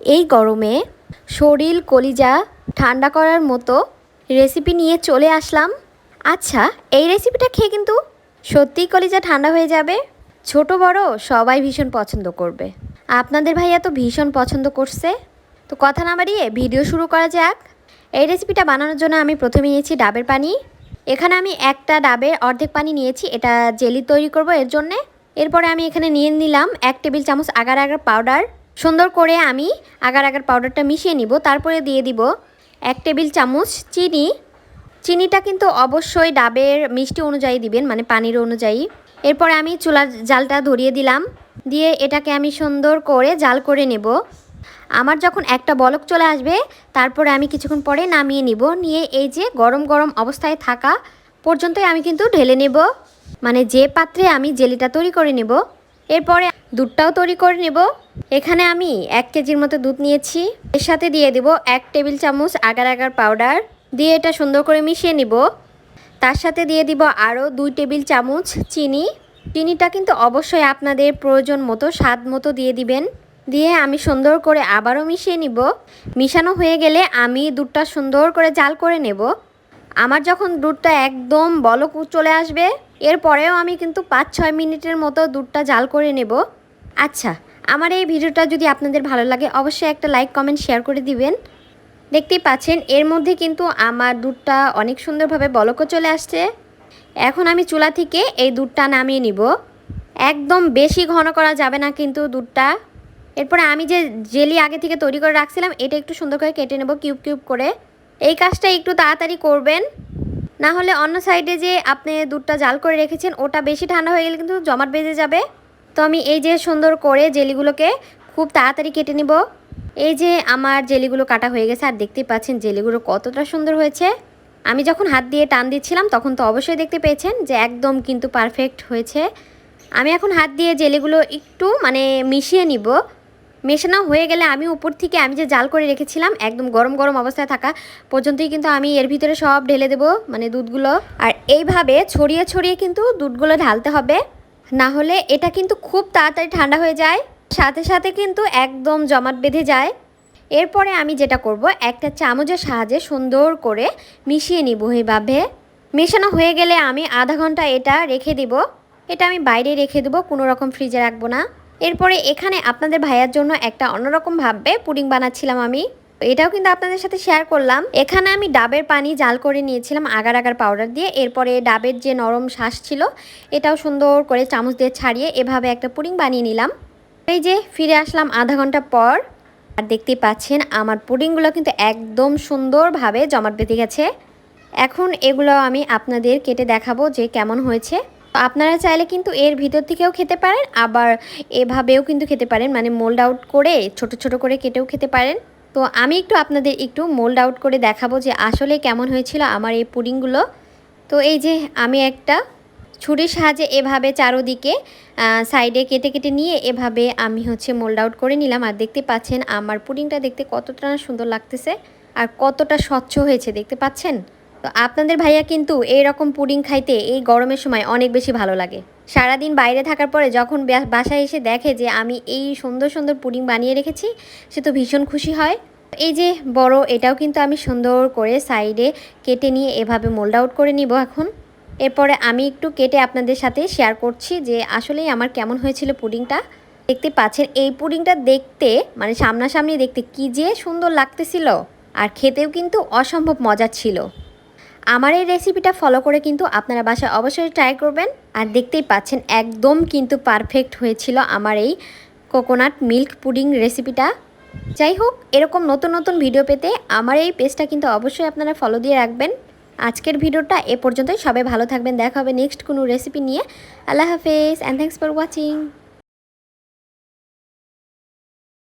এই গরমে শরীর, কলিজা ঠান্ডা করার মতো রেসিপি নিয়ে চলে আসলাম। আচ্ছা এই রেসিপিটা খেয়ে কিন্তু সত্যিই কলিজা ঠান্ডা হয়ে যাবে? ছোট, বড় সবাই ভীষণ পছন্দ করবে। আপনাদের ভাইয়া তো ভীষণ পছন্দ করছে। তো কথা না বাড়িয়ে ভিডিও শুরু করা যাক। এই রেসিপিটা বানানোর জন্য আমি প্রথমে নিয়েছি ডাবের পানি। এখানে আমি একটা ডাবের অর্ধেক পানি নিয়েছি, এটা জেলি তৈরি করব এর জন্যে। এরপরে আমি এখানে নিয়ে নিলাম এক টেবিল চামচ আগার আগার পাউডার সুন্দর করে আমি আগার আগার পাউডারটা মিশিয়ে নিব, তারপরে দিয়ে দিব এক টেবিল চামচ চিনি। চিনিটা কিন্তু অবশ্যই ডাবের মিষ্টি অনুযায়ী দিবেন মানে পানির অনুযায়ী। এরপরে আমি চুলার জালটা ধরিয়ে দিলাম, দিয়ে এটাকে আমি সুন্দর করে জাল করে নেব। আমার যখন একটা বলক চলে আসবে, তারপরে আমি কিছুক্ষণ পরে নামিয়ে নিব, নিয়ে এই যে গরম গরম অবস্থায় থাকা পর্যন্তই আমি কিন্তু ঢেলে নেব। মানে যে পাত্রে আমি জেলিটা তৈরি করে নেব, এরপরে দুধটাও তৈরি করে নেব। এখানে আমি এক কেজির মতো দুধ নিয়েছি। এর সাথে দিয়ে দেব এক টেবিল চামচ আগার আগার পাউডার। দিয়ে এটা সুন্দর করে মিশিয়ে নিব। তার সাথে দিয়ে দিব আরও দুই টেবিল চামচ চিনি। চিনিটা কিন্তু অবশ্যই আপনাদের প্রয়োজন মতো, স্বাদ মতো দিয়ে দিবেন। দিয়ে আমি সুন্দর করে আবারও মিশিয়ে নিব। মিশানো হয়ে গেলে আমি দুধটা সুন্দর করে জাল করে নেব। আমার যখন দুধটা একদম বলক চলে আসবে, এরপরেও আমি কিন্তু পাঁচ ছয় মিনিটের মতো দুধটা জাল করে নেব। আচ্ছা আমার এই ভিডিওটা যদি আপনাদের ভালো লাগে, অবশ্যই একটা লাইক কমেন্ট শেয়ার করে দিবেন। দেখতেই পাচ্ছেন, এর মধ্যে কিন্তু আমার দুধটা অনেক সুন্দরভাবে বলকও চলে আসছে। এখন আমি চুলা থেকে এই দুধটা নামিয়ে নিব। একদম বেশি ঘন করা যাবে না কিন্তু দুধটা। এরপরে আমি যে জেলি আগে থেকে তৈরি করে রাখছিলাম, এটা একটু সুন্দর করে কেটে নেব, কিউব কিউব করে। এই কাজটা একটু তাড়াতাড়ি করবেন। না হলে অন্য সাইডে যে আপনি দুধটা জাল করে রেখেছেন, ওটা বেশি ঠান্ডা হয়ে গেলে কিন্তু জমাট বেজে যাবে। তো আমি এই যে সুন্দর করে জেলিগুলোকে খুব তাড়াতাড়ি কেটে নিব। এই যে আমার জেলিগুলো কাটা হয়ে গেছে, আর দেখতেই পাচ্ছেন জেলিগুলো কতটা সুন্দর হয়েছে। আমি যখন হাত দিয়ে টান দিচ্ছিলাম, তখন তো অবশ্যই দেখতে পেয়েছেন যে একদম কিন্তু পারফেক্ট হয়েছে। আমি এখন হাত দিয়ে জেলিগুলো একটু মানে মিশিয়ে নিব। মেশানো হয়ে গেলে আমি উপর থেকে আমি যে জাল করে রেখেছিলাম, একদম গরম গরম অবস্থায় থাকা পর্যন্তই কিন্তু আমি এর ভিতরে সব ঢেলে দেব মানে দুধগুলো। আর এইভাবে ছড়িয়ে ছড়িয়ে কিন্তু দুধগুলো ঢালতে হবে। না হলে এটা কিন্তু খুব তাড়াতাড়ি ঠান্ডা হয়ে যায়। সাথে সাথে কিন্তু একদম জমাট বেঁধে যায়। এরপরে আমি যেটা করব, একটা চামচের সাহায্যে সুন্দর করে মিশিয়ে নিব এইভাবে মেশানো হয়ে গেলে আমি আধা ঘণ্টা এটা রেখে দিব। এটা আমি বাইরে রেখে দেবো, কোনো রকম ফ্রিজে রাখব না। এরপরে এখানে আপনাদের ভাইয়ার জন্য একটা অন্যরকম ভাবে পুডিং বানাচ্ছিলাম আমি। এটাও কিন্তু আপনাদের সাথে শেয়ার করলাম। এখানে আমি ডাবের পানি জাল করে নিয়েছিলাম আগার আগার পাউডার দিয়ে। এরপরে ডাবের যে নরম শ্বাস ছিল, এটাও সুন্দর করে চামচ দিয়ে ছাড়িয়ে এভাবে একটা পুডিং বানিয়ে নিলাম। এই যে ফিরে আসলাম আধা ঘণ্টা পর। আর দেখতেই পাচ্ছেন, আমার পুডিংগুলো কিন্তু একদম সুন্দরভাবে জমাট বেঁধে গেছে। এখন এগুলো আমি আপনাদের কেটে দেখাবো যে কেমন হয়েছে। আপনারা চাইলে কিন্তু এর ভিতর থেকেও খেতে পারেন, আবার এভাবেও কিন্তু খেতে পারেন। মানে মোল্ড আউট করে ছোট ছোট করে কেটেও খেতে পারেন। তো আমি একটু আপনাদের একটু মোল্ড আউট করে দেখাবো যে আসলে কেমন হয়েছিল আমার এই পুডিংগুলো। তো এই যে আমি একটা ছুরির সাহায্যে এভাবে চারোদিকে সাইডে কেটে কেটে নিয়ে এভাবে আমি হচ্ছে মোল্ড আউট করে নিলাম। আর দেখতে পাচ্ছেন আমার পুডিংটা দেখতে কতটা সুন্দর লাগতেছে আর কতটা স্বচ্ছ হয়েছে, দেখতে পাচ্ছেন? তো আপনাদের ভাইয়া কিন্তু এই রকম পুডিং খাইতে এই গরমের সময় অনেক বেশি ভালো লাগে। সারাদিন বাইরে থাকার পরে যখন বাসায় এসে দেখে যে আমি এই সুন্দর সুন্দর পুডিং বানিয়ে রেখেছি, সে তো ভীষণ খুশি হয়। এই যে বড়, এটাও কিন্তু আমি সুন্দর করে সাইডে কেটে নিয়ে এভাবে মোল্ড আউট করে নিব এখন। এরপরে আমি একটু কেটে আপনাদের সাথে শেয়ার করছি যে আসলেই আমার কেমন হয়েছিল পুডিংটা। দেখতে পাচ্ছেন, এই পুডিংটা দেখতে মানে সামনাসামনি দেখতে কি যে সুন্দর লাগতেছিল। আর খেতেও কিন্তু অসম্ভব মজা ছিল। আমার এই রেসিপিটা ফলো করে কিন্তু আপনারা বাসায় অবশ্যই ট্রাই করবেন। আর দেখতেই পাচ্ছেন, একদম কিন্তু পারফেক্ট হয়েছিল আমার এই কোকোনাট মিল্ক পুডিং রেসিপিটা যাই হোক, এরকম নতুন নতুন ভিডিও পেতে আমার এই পেজটা কিন্তু অবশ্যই আপনারা ফলো দিয়ে রাখবেন। আজকের ভিডিওটা এ পর্যন্তই। সবাই ভালো থাকবেন। দেখা হবে নেক্সট কোনো রেসিপি নিয়ে। আল্লাহ হাফেজ। And thanks for watching